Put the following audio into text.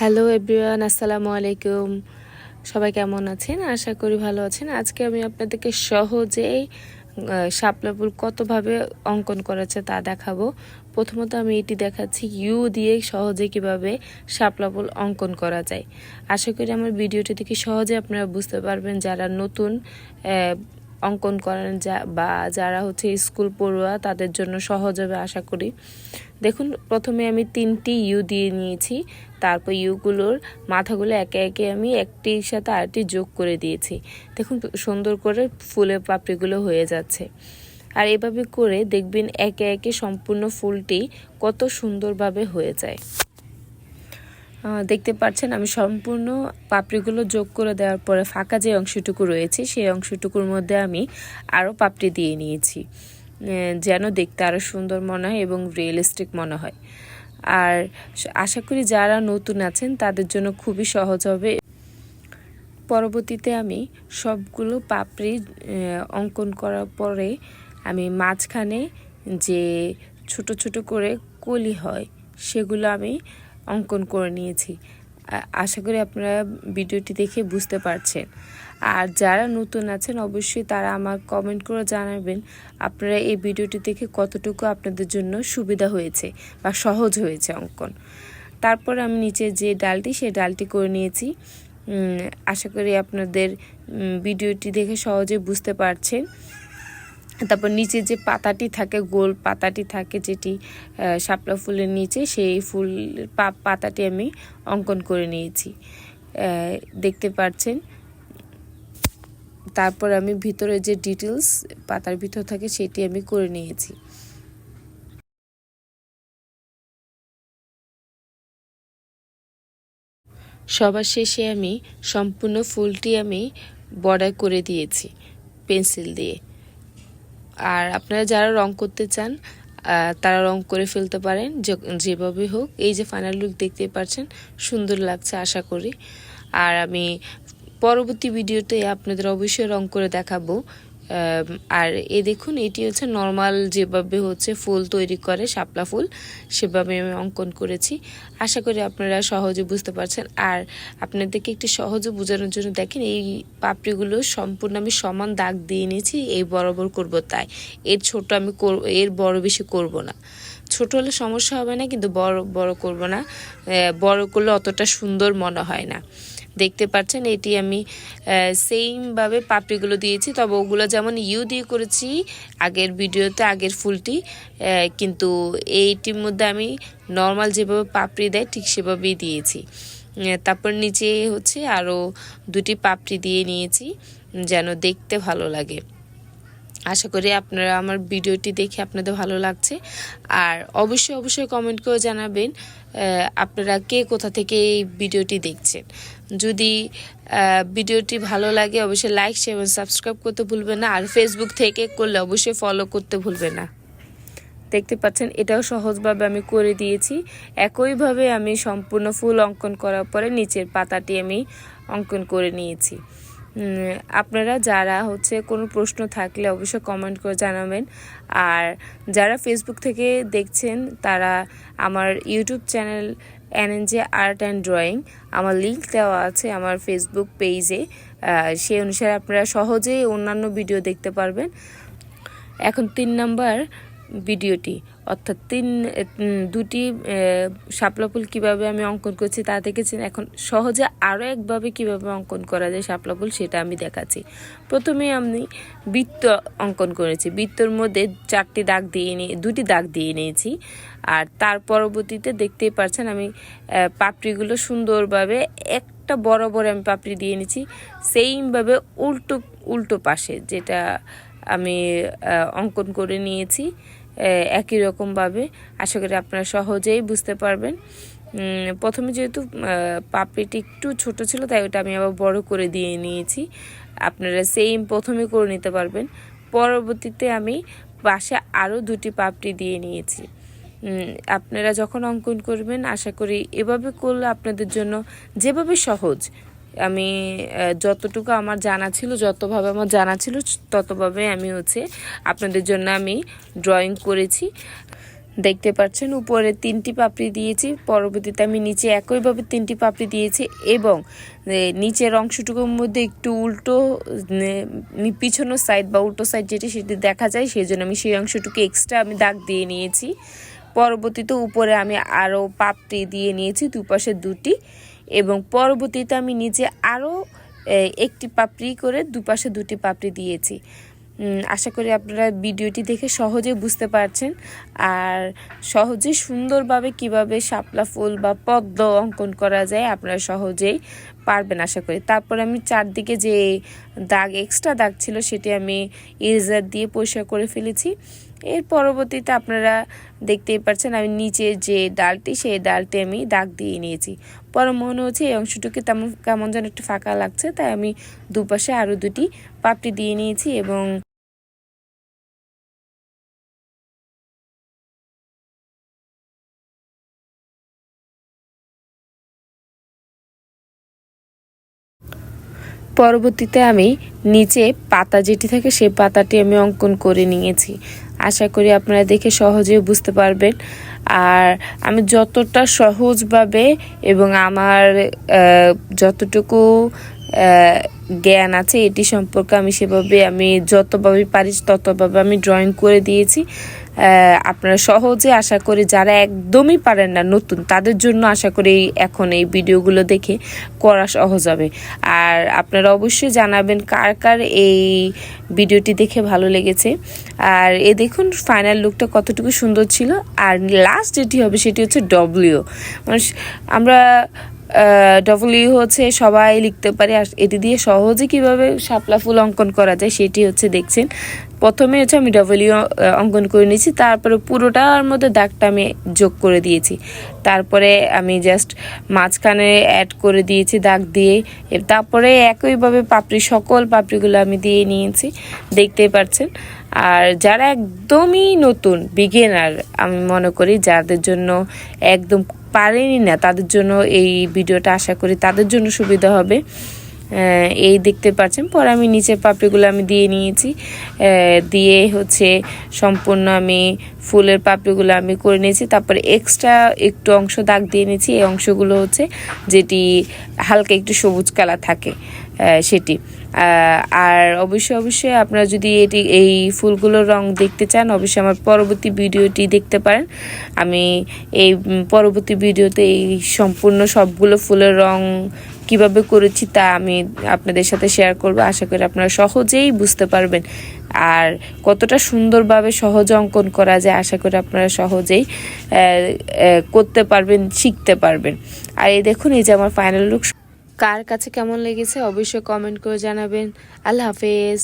Hello everyone, আসসালামু আলাইকুম। সবাই কেমন আছেন? আশা করি ভালো আছেন। আজকে আমি আপনাদেরকে সহজেই শাপলা কতভাবে অঙ্কন করেছে তা দেখাবো। প্রথমত আমি এটি দেখাচ্ছি, ইউ দিয়ে সহজে কীভাবে শাপলা ফুল অঙ্কন করা যায়। আশা করি আমার ভিডিওটি থেকে সহজে আপনারা বুঝতে পারবেন, যারা নতুন অঙ্কন করেন যা, বা যারা হচ্ছে স্কুল পড়ুয়া, তাদের জন্য সহজ হবে আশা করি। দেখুন, প্রথমে আমি তিনটি ইউ দিয়ে নিয়েছি। তারপর ইউগুলোর মাথাগুলো একে একে আমি একটির সাথে আরেকটি যোগ করে দিয়েছি। দেখুন, সুন্দর করে ফুলের পাপড়িগুলো হয়ে যাচ্ছে। আর এভাবে করে দেখবেন একে একে সম্পূর্ণ ফুলটি কত সুন্দরভাবে হয়ে যায়। দেখতে পাচ্ছেন আমি সম্পূর্ণ পাপড়িগুলো যোগ করে দেওয়ার পরে ফাঁকা যে অংশটুকু রয়েছে, সেই অংশটুকুর মধ্যে আমি আরও পাপড়ি দিয়ে নিয়েছি যেন দেখতে আরও সুন্দর মনে হয় এবং রিয়েলিস্টিক মনে হয়। আর আশা করি যারা নতুন আছেন, তাদের জন্য খুবই সহজ হবে। পরবর্তীতে আমি সবগুলো পাপড়ি অঙ্কন করার পরে আমি মাঝখানে যে ছোট ছোট করে কলি হয়, সেগুলো আমি অঙ্কন করে নিয়েছি। আশা করি আপনারা ভিডিওটি দেখে বুঝতে পারছেন। আর যারা নতুন আছেন, অবশ্যই তারা আমার কমেন্ট করে জানাবেন, আপনারা এই ভিডিওটি দেখে কতটুকু আপনাদের জন্য সুবিধা হয়েছে বা সহজ হয়েছে অঙ্কন। তারপর আমি নিচে যে ডালটি, সেই ডালটি করে নিয়েছি। আশা করি আপনাদের ভিডিওটি দেখে সহজে বুঝতে পারছেন। তারপর নিচে যে পাতাটি থাকে, গোল পাতাটি থাকে যেটি শাপলা ফুলের নিচে, সেই ফুল পাতাটি আমি অঙ্কন করে নিয়েছি। দেখতে পাচ্ছেন? তারপর আমি ভিতরে যে ডিটেলস পাতার ভিতর থাকে সেটি আমি করে নিয়েছি। সবার শেষে আমি সম্পূর্ণ ফুলটি আমি বর্ডার করে দিয়েছি, পেন্সিল দিয়ে। আর আপনারা যারা রং করতে চান তারা রং করে ফেলতে পারেন যেভাবে হোক। এই যে ফাইনাল লুক দেখতে পাচ্ছেন, সুন্দর লাগছে, আশা করি। আর আমি পরবর্তী ভিডিওতে আপনাদের অবশ্যই রং করে দেখাবো। আর এ দেখুন, এটি হচ্ছে নর্মাল যেভাবে হচ্ছে ফুল তৈরি করে, শাপলা ফুল, সেভাবে আমি অঙ্কন করেছি। আশা করি আপনারা সহজে বুঝতে পারছেন। আর আপনাদেরকে একটু সহজে বোঝানোর জন্য দেখেন, এই পাপড়িগুলো সম্পূর্ণ আমি সমান দাগ দিয়ে নিয়েছি, এই বরাবর করব তাই। এর ছোট আমি করব এর বড় বেশি করব না। ছোট হলে সমস্যা হবে না, কিন্তু বড় বড় করব না। বড় করলে অতটা সুন্দর মনে হয় না। দেখতে পাচ্ছেন, এটি আমি সেইমভাবে পাপড়িগুলো দিয়েছি। তবে ওগুলো যেমন ইউ দিয়ে করেছি, আগের ভিডিওতে আগের ফুলটি কিন্তু এইটির মধ্যে আমি নর্মাল যেভাবে পাপড়ি দেয়, ঠিক সেভাবেই দিয়েছি। তারপর নিচে হচ্ছে আরও দুটি পাপড়ি দিয়ে নিয়েছি, যেন দেখতে ভালো লাগে। আশা করি আপনারা আমার ভিডিওটি দেখে আপনাদের ভালো লাগছে। আর অবশ্যই অবশ্যই কমেন্ট করে জানাবেন আপনারা কে কোথা থেকে এই ভিডিওটি দেখছেন। যদি ভিডিওটি ভালো লাগে অবশ্যই লাইক শেয়ার এবং সাবস্ক্রাইব করতে ভুলবেন না। আর ফেসবুক থেকে করলে অবশ্যই ফলো করতে ভুলবেন না। দেখতে পাচ্ছেন, এটাও সহজভাবে আমি করে দিয়েছি। একইভাবে আমি সম্পূর্ণ ফুল অঙ্কন করার পরে নিচের পাতাটি আমি অঙ্কন করে নিয়েছি। আপনারা যারা হচ্ছে কোনো প্রশ্ন থাকলে অবশ্যই কমেন্ট করে জানাবেন। আর যারা ফেসবুক থেকে দেখছেন, তারা আমার YouTube channel NNJ art and drawing আমার লিঙ্ক দেওয়া আছে আমার ফেসবুক পেজে সেই অনুসারে আপনারা সহজেই অন্যান্য ভিডিও দেখতে পারবেন। এখন তিন নাম্বার ভিডিওটি অর্থাৎ তিন দুটি আহ, শাপলা ফুল কীভাবে আমি অঙ্কন করছি তা দেখেছেন? এখন সহজে আরও একভাবে কীভাবে অঙ্কন করা যায় শাপলা ফুল সেটা আমি দেখাচ্ছি। প্রথমে আমি বৃত্ত অঙ্কন করেছি। বৃত্তর মধ্যে চারটি দাগ দিয়ে নিয়ে দুটি দাগ দিয়ে নিয়েছি। আর তার পরবর্তীতে দেখতেই পারছেন আমি পাপড়িগুলো সুন্দরভাবে একটা বড় বড় আমি পাপড়ি দিয়ে নিয়েছি। সেইমভাবে উল্টো উল্টো পাশে যেটা আমি অঙ্কন করে নিয়েছি। একই রকমভাবে। আশা করি আপনারা সহজেই বুঝতে পারবেন। প্রথমে যেহেতু পাপড়িটি একটু ছোট ছিল, তাই ওটা আমি আবার বড় করে দিয়ে নিয়েছি। আপনারা সেম প্রথমে করে নিতে পারবেন। পরবর্তীতে আমি পাশে আরও দুটি পাপড়ি দিয়ে নিয়েছি। আপনারা যখন অঙ্কন করবেন, আশা করি এভাবে করলে আপনাদের জন্য যেভাবে সহজ আমি যতটুকু আমার জানা ছিল যতভাবে আমার জানা ছিল ততভাবে আমি হচ্ছে আপনাদের জন্য আমি ড্রয়িং করেছি। দেখতে পাচ্ছেন উপরে তিনটি পাপড়ি দিয়েছি পরবর্তীতে আমি নিচে একইভাবে তিনটি পাপড়ি দিয়েছি এবং নিচের অংশটুকুর মধ্যে একটু উল্টো এ, পিছনের সাইড বা উল্টো সাইড যেটি সেটি দেখা যায় সেই জন্য আমি সেই অংশটুকু এক্সট্রা আমি দাগ দিয়ে নিয়েছি। পরবর্তীতে উপরে আমি আরও পাপড়ি দিয়ে নিয়েছি দুপাশে দুটি এবং পরবর্তীতে আমি নিজে আরও একটি পাপড়ি করে দুপাশে দুটি পাপড়ি দিয়েছি। আশা করি আপনারা ভিডিওটি দেখে সহজে বুঝতে পারছেন। আর সহজে সুন্দরভাবে কীভাবে শাপলা ফুল বা পদ্ম অঙ্কন করা যায় আপনারা সহজেই পারবেন আশা করি। তারপর আমি চারদিকে যে দাগ এক্সট্রা দাগ ছিল সেটি আমি ইরেজার দিয়ে পরিষ্কার করে ফেলেছি। এর পরবর্তীতে আপনারা দেখতেই পাচ্ছেন আমি নিচে যে ডালটি, সেই ডালটি আমি দাগ দিয়ে নিয়েছি। পরে মনে হচ্ছে এই অংশটুকু তেমন, কেমন যেন একটু ফাঁকা লাগছে, তাই আমি দুপাশে আরও দুটি পাপটি দিয়ে নিয়েছি এবং পরবর্তীতে আমি নিচে পাতা যেটি থাকে সেই পাতাটি আমি অঙ্কন করে নিয়েছি। আশা করি আপনারা দেখে সহজেই বুঝতে পারবেন। আর আমি যতটা সহজভাবে এবং আমার যতটুকু জ্ঞান আছে, এটি সম্পর্কে আমি সেভাবে আমি যতভাবে পারি ততভাবে আমি ড্রয়িং করে দিয়েছি। আপনারা সহজে আশা করি যারা একদমই পারেন না নতুন, তাদের জন্য আশা করি এখন এই ভিডিওগুলো দেখে করা সহজ হবে। আর আপনারা অবশ্যই জানাবেন কার কার এই ভিডিওটি দেখে ভালো লেগেছে। আর এ দেখুন ফাইনাল লুকটা কতটুকু সুন্দর ছিল। আর লাস্ট যেটি হবে সেটি হচ্ছে ডব্লিউ মানে আমরা ডব্লিউ হচ্ছে সবাই লিখতে পারে, আর এটি দিয়ে সহজে কীভাবে শাপলা ফুল অঙ্কন করা যায় সেটি হচ্ছে দেখছেন। প্রথমে হচ্ছে আমি ডব্লিউ অঙ্কন করে নিয়েছি, তারপরে পুরোটার মধ্যে দাগটা আমি যোগ করে দিয়েছি। তারপরে আমি জাস্ট মাঝখানে অ্যাড করে দিয়েছি দাগ দিয়ে তারপরে একইভাবে পাপড়ি, সকল পাপড়িগুলো আমি দিয়ে নিয়েছি, দেখতেই পাচ্ছেন আর যারা একদমই নতুন বিগিনার আমি মনে করি যাদের জন্য একদম পারেনি না, তাদের জন্য এই ভিডিওটা আশা করি তাদের জন্য সুবিধা হবে। এই দেখতে পাচ্ছেন, পরে আমি নিচের পাপড়িগুলো আমি দিয়ে নিয়েছি। দিয়ে হচ্ছে সম্পূর্ণ আমি ফুলের পাপড়িগুলো আমি করে নিয়েছি। তারপরে এক্সট্রা একটু অংশ দাগ দিয়ে নিয়েছি। এই অংশগুলো হচ্ছে যেটি হালকা একটু সবুজ কালার থাকে সেটি। আর অবশ্যই অবশ্যই আপনারা যদি এটি এই ফুলগুলোর রং দেখতে চান, অবশ্যই আমার পরবর্তী ভিডিওটি দেখতে পারেন। আমি এই পরবর্তী ভিডিওতে এই সম্পূর্ণ সবগুলো ফুলের রং কীভাবে করেছি তা আমি আপনাদের সাথে শেয়ার করব। আশা করি আপনারা সহজেই বুঝতে পারবেন। আর কতটা সুন্দরভাবে সহজ অঙ্কন করা যায়, আশা করি আপনারা সহজেই করতে পারবেন, শিখতে পারবেন। আর এই দেখুন, এই যে আমার ফাইনাল লুক কার কাছে কেমন লেগেছে অবশ্যই কমেন্ট করে জানাবেন। আল্লাহ হাফেজ।